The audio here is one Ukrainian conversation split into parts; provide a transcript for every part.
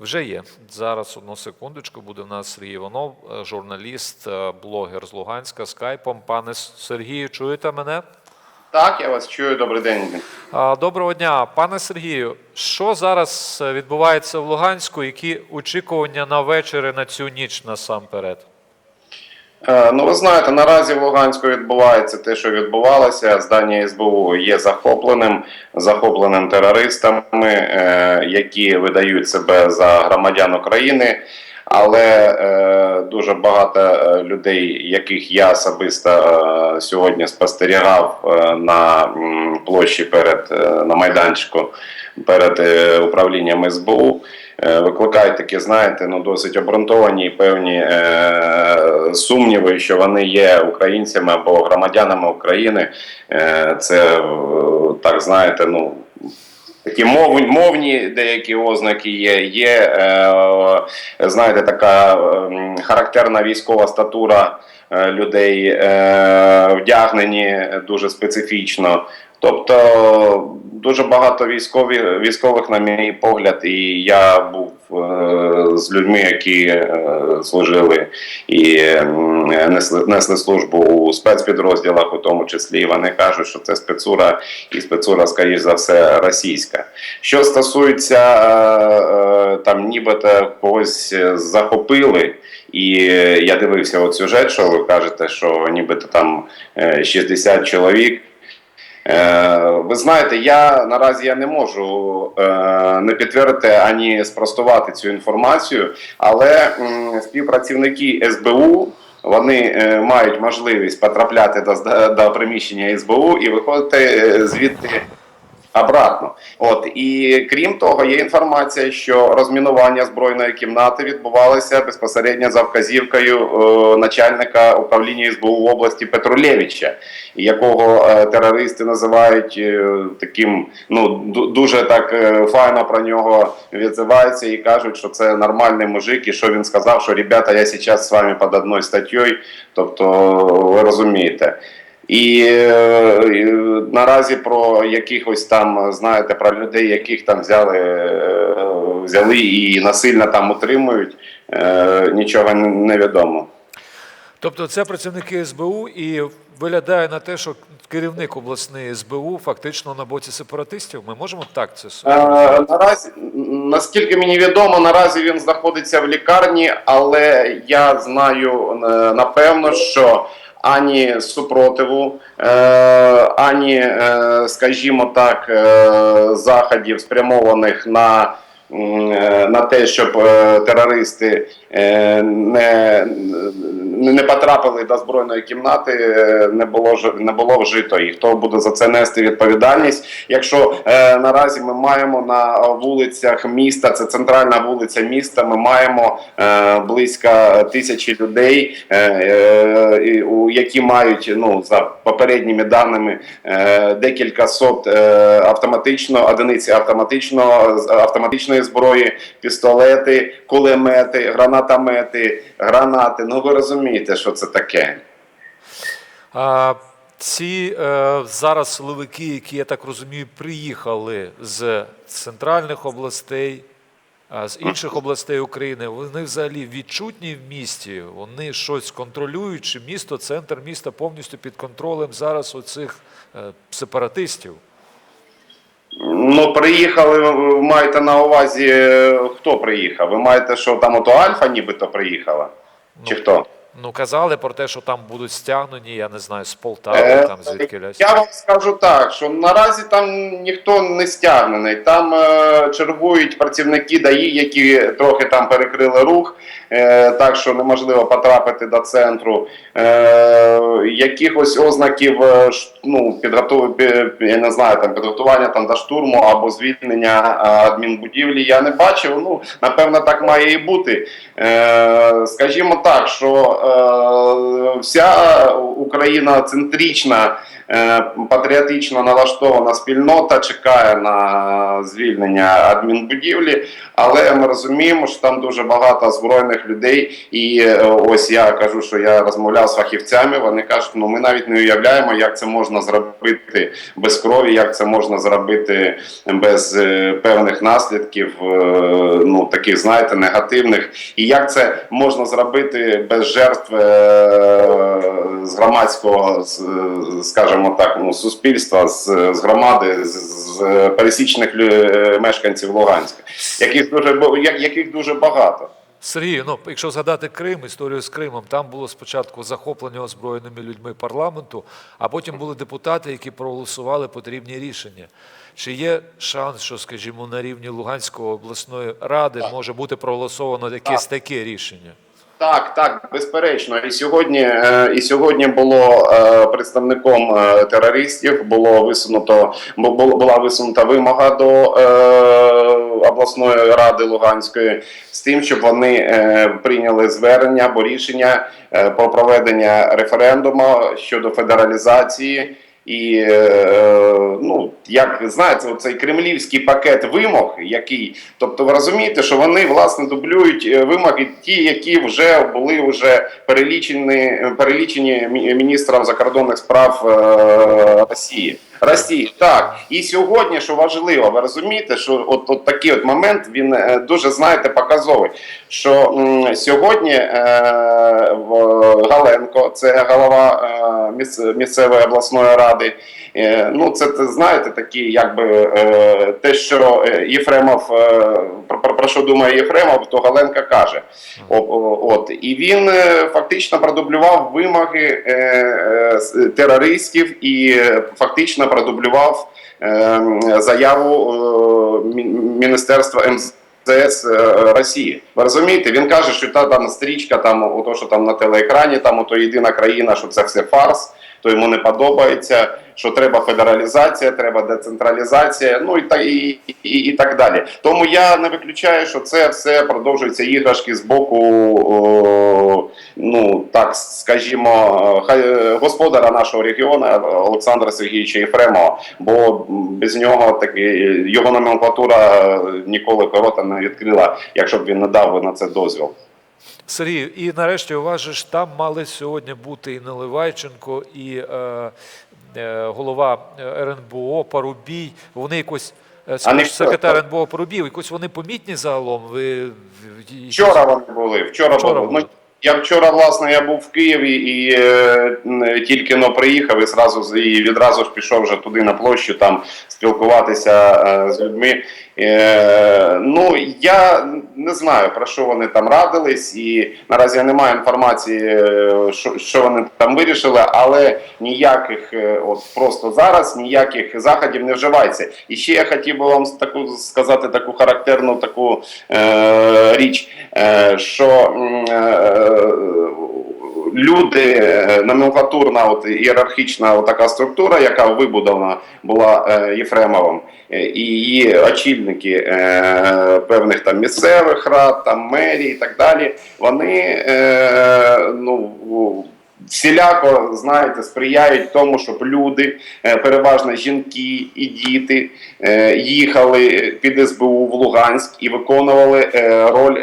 Вже є. Зараз одну секундочку. Буде в нас Сергій Іванов, е, журналіст, е, блогер з Луганська скайпом. Пане Сергію, чуєте мене? Так, я вас чую. Добрий день. Доброго дня, пане Сергію. Що зараз е, відбувається в Луганську? Які очікування на вечори на цю ніч насамперед? Е, Ну, ви знаєте, наразі в Луганську відбувається те, що відбувалося. Здання СБУ є захопленим, захопленим терористами, е, які видають себе за громадян України. Але е, дуже багато е, людей, яких я особисто е, сьогодні спостерігав е, на м, площі перед е, на майданчику перед е, управлінням СБУ, е, викликають такі, знаєте, ну досить обґрунтовані певні е, сумніви, що вони є українцями або громадянами України. Е, це е, так знаєте, ну. Такі мовні, мовні деякі ознаки є. Є, е, знаєте, така ем, характерна військова статура е, людей, е, вдягнені дуже специфічно. Тобто дуже багато військові, військових, на мій погляд, і я був е, з людьми, які е, служили і м, несли, несли службу у спецпідрозділах, у тому числі, і вони кажуть, що це спецура, і спецура, скоріш за все, російська. Що стосується е, е, там, нібито когось захопили. І я дивився от сюжет, що ви кажете, що нібито там е, 60 чоловік. Е, Ви знаєте, я наразі я не можу е, не підтвердити ані спростувати цю інформацію, але співпрацівники СБУ вони е, мають можливість потрапляти до, до приміщення СБУ і виходити е, звідти обратно. От і крім того, є інформація, що розмінування збройної кімнати відбувалося безпосередньо за вказівкою е, начальника управління СБУ в області Петрулєвича, якого е, терористи називають е, таким, ну дуже так е, файно про нього відзиваються і кажуть, що це нормальний мужик, і що він сказав, що ребята, я зараз з вами під одною статтєю. Тобто, ви розумієте. І, е, і наразі про якихось там, знаєте, про людей, яких там взяли, е, взяли і насильно там утримують, е, нічого не відомо. Тобто, це працівники СБУ і виглядає на те, що керівник обласної СБУ фактично на боці сепаратистів. Ми можемо так це Е, наразі, наскільки мені відомо, наразі він знаходиться в лікарні, але я знаю е, напевно, що ані супротиву, е, ані, е, скажімо так, заходів спрямованих на. Е, На те, щоб е, терористи е, не, не потрапили до збройної кімнати, не було не було вжито. І хто буде за це нести відповідальність? Якщо е, наразі ми маємо на вулицях міста, це центральна вулиця міста. Ми маємо е, близько тисячі людей, е, у- які мають ну за попередніми даними е, декілька сот е, автоматично одиниці автоматичного з- автоматичної зброї, пістолети, кулемети, гранатомети, гранати. Ну ви розумієте, що це таке. А, ці е, зараз силовики, які, я так розумію, приїхали з центральних областей, з інших областей України, вони взагалі відчутні в місті, вони щось контролюють, чи місто, центр міста повністю під контролем зараз оцих е, сепаратистів. Ну, приїхали, ви маєте на увазі, е, хто приїхав? Ви маєте, що там ото Альфа нібито приїхала? Чи Ну, хто? Ну, казали про те, що там будуть стягнені, я не знаю, з Полтави, Е, там звідки Я вам скажу так, що наразі там ніхто не стягнений. Там е, чергують працівники ДАІ, які трохи там перекрили рух, е, так що неможливо потрапити до центру. Е, якихось ознаків е, ну, підготов... я не знаю, там підготування там до штурму або звільнення е, адмінбудівлі я не бачив. Ну, напевно, так має і бути. Е, скажімо так, що вся Україна центрична, е, патріотично налаштована спільнота чекає на звільнення адмінбудівлі, але ми розуміємо, що там дуже багато збройних людей. І е, ось я кажу, що я розмовляв з фахівцями. Вони кажуть, ну ми навіть не уявляємо, як це можна зробити без крові, як це можна зробити без е, певних наслідків, е, ну таких знаєте, негативних, і як це можна зробити без жертв е, з громадського, скажімо так, ну суспільства, з, з громади, з, з пересічних мешканців Луганська, яких дуже яких дуже багато. Сергій, ну якщо згадати Крим, історію з Кримом, там було спочатку захоплення озброєними людьми парламенту, а потім були депутати, які проголосували потрібні рішення. Чи є шанс, що, скажімо, на рівні Луганської обласної ради може бути проголосовано якесь таке рішення? Так, так, безперечно. І сьогодні, е, і сьогодні було е, представником е, терористів було висунуто бу- бу- була висунута вимога до обласної ради Луганської з тим, щоб вони прийняли звернення або рішення про проведення референдуму щодо федералізації. І е, ну як знаєте, цей кремлівський пакет вимог, який, тобто, ви розумієте, що вони власне дублюють е, вимоги, ті, які вже були вже перелічені, перелічені мі- міністром закордонних справ е, Росії. Росії, так і сьогодні, що важливо, ви розумієте, що от, от такий от момент він е, дуже знаєте показовий. Що м, сьогодні е, в- Галенко, це голова е, місцевої обласної ради. Е, ну, це знаєте, такі, якби е, те, що е, Єфремов е, про, про, про що думає Єфремов, то Галенко каже. О, о, от і він е, фактично продублював вимоги е, е, терористів і е, фактично продублював е, заяву е, Міністерства МЗ. МЗС е, Росії. Ви розумієте, він каже, що та там стрічка, там ото, що там на телеекрані, там ото єдина країна, що це все фарс, то йому не подобається. Що треба федералізація, треба децентралізація, ну і так і, і, і так далі. Тому я не виключаю, що це все продовжується іграшки з боку, ну так скажімо, господара нашого регіону Олександра Сергійовича Єфремова. Бо без нього таки його номенклатура ніколи корота не відкрила, якщо б він не дав на це дозвіл. Сергій, і нарешті у вас же ж там мали сьогодні бути і Наливайченко, і е, е, голова РНБО Парубій. Вони якось е, секретар. РНБО Парубій, якось вони помітні загалом. Ви Вчора вони були. Вчора, Вчора були. Ну, я вчора, власне, я був в Києві і е, тільки но приїхав і зразу і відразу ж пішов вже туди на площу там спілкуватися е, з людьми. Е, ну я не знаю про що вони там радились, і наразі я не маю інформації, е, що, що вони там вирішили, але ніяких, е, от просто зараз ніяких заходів не вживається. І ще я хотів би вам таку сказати таку характерну таку е, річ, е, що е, люди, е, номенклатурна, от ієрархічна така структура, яка вибудована була е, Єфремовим, е, і її очільники певних там місцевих рад, там мерії і так далі, вони ну. Всіляко знаєте, сприяють тому, щоб люди, переважно жінки і діти, їхали під СБУ в Луганськ і виконували роль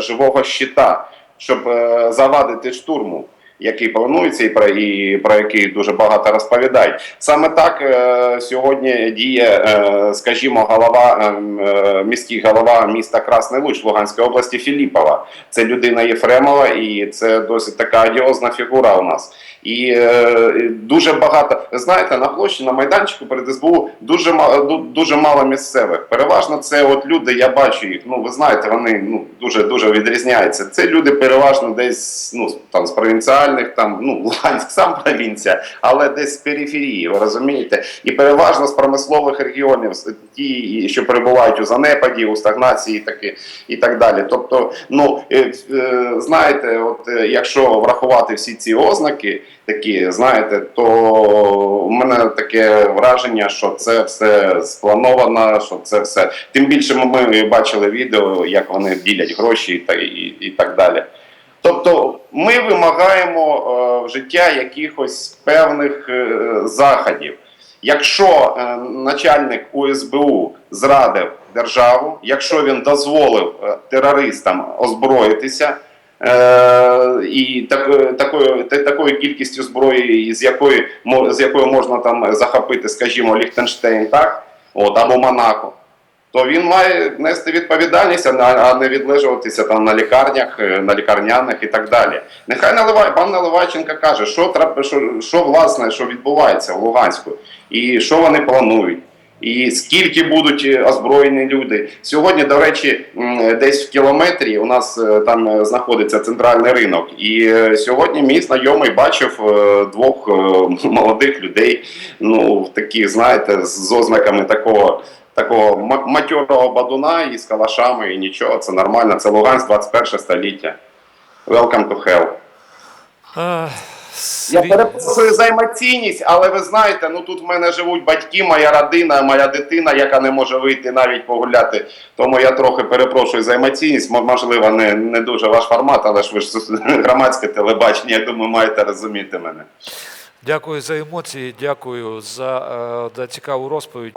живого щита, щоб е, завадити штурму, який планується і про, і про який дуже багато розповідають. Саме так е, сьогодні діє, е, скажімо, голова е, міський голова міста Красний Луч Луганської області Філіпова. Це людина Єфремова, і це досить така одіозна фігура у нас. І е, дуже багато знаєте, на площі на майданчику перед СБУ дуже мало дуже мало місцевих. Переважно це от люди, я бачу їх. Ну ви знаєте, вони ну дуже дуже відрізняються. Це люди переважно десь ну там з провінціальних, там ну Луганськ сам провінція, але десь з периферії, ви розумієте, і переважно з промислових регіонів, ті, що перебувають у занепаді, у стагнації, і таки і так далі. Тобто, ну е, е, знаєте, от якщо врахувати всі ці ознаки, такі, знаєте, то у мене таке враження, що це все сплановано, що це все. Тим більше ми бачили відео, як вони ділять гроші та- і, і так далі. Тобто ми вимагаємо е, життя якихось певних е, заходів. Якщо е, начальник УСБУ зрадив державу, якщо він дозволив е, терористам озброїтися, і так, такою, та- такою кількістю зброї, з якої, з якою можна там захопити, скажімо, Ліхтенштейн, так? От, або Монако, то він має нести відповідальність, а не- відлежуватися там на лікарнях, е, на лікарняних і так далі. Нехай Наливай, пан Наливайченко каже, що що, що власне, що відбувається в Луганську, і що вони планують. І скільки будуть е, озброєні люди сьогодні? До речі, десь в кілометрі у нас е, там е, знаходиться центральний ринок. І сьогодні мій знайомий бачив двох молодих людей, ну таких, знаєте, з ознаками такого такого матьорого бадуна і з калашами, і нічого, це нормально. Це Луганськ 21 століття. Welcome to hell. Е, Я перепрошую за емоційність, але ви знаєте, ну тут в мене живуть батьки, моя родина, моя дитина, яка не може вийти навіть погуляти. Тому я трохи перепрошую за емоційність. Можливо, не, не дуже ваш формат, але ж ви ж громадське телебачення, я думаю, маєте розуміти мене. Дякую за емоції, дякую за, е, за цікаву розповідь.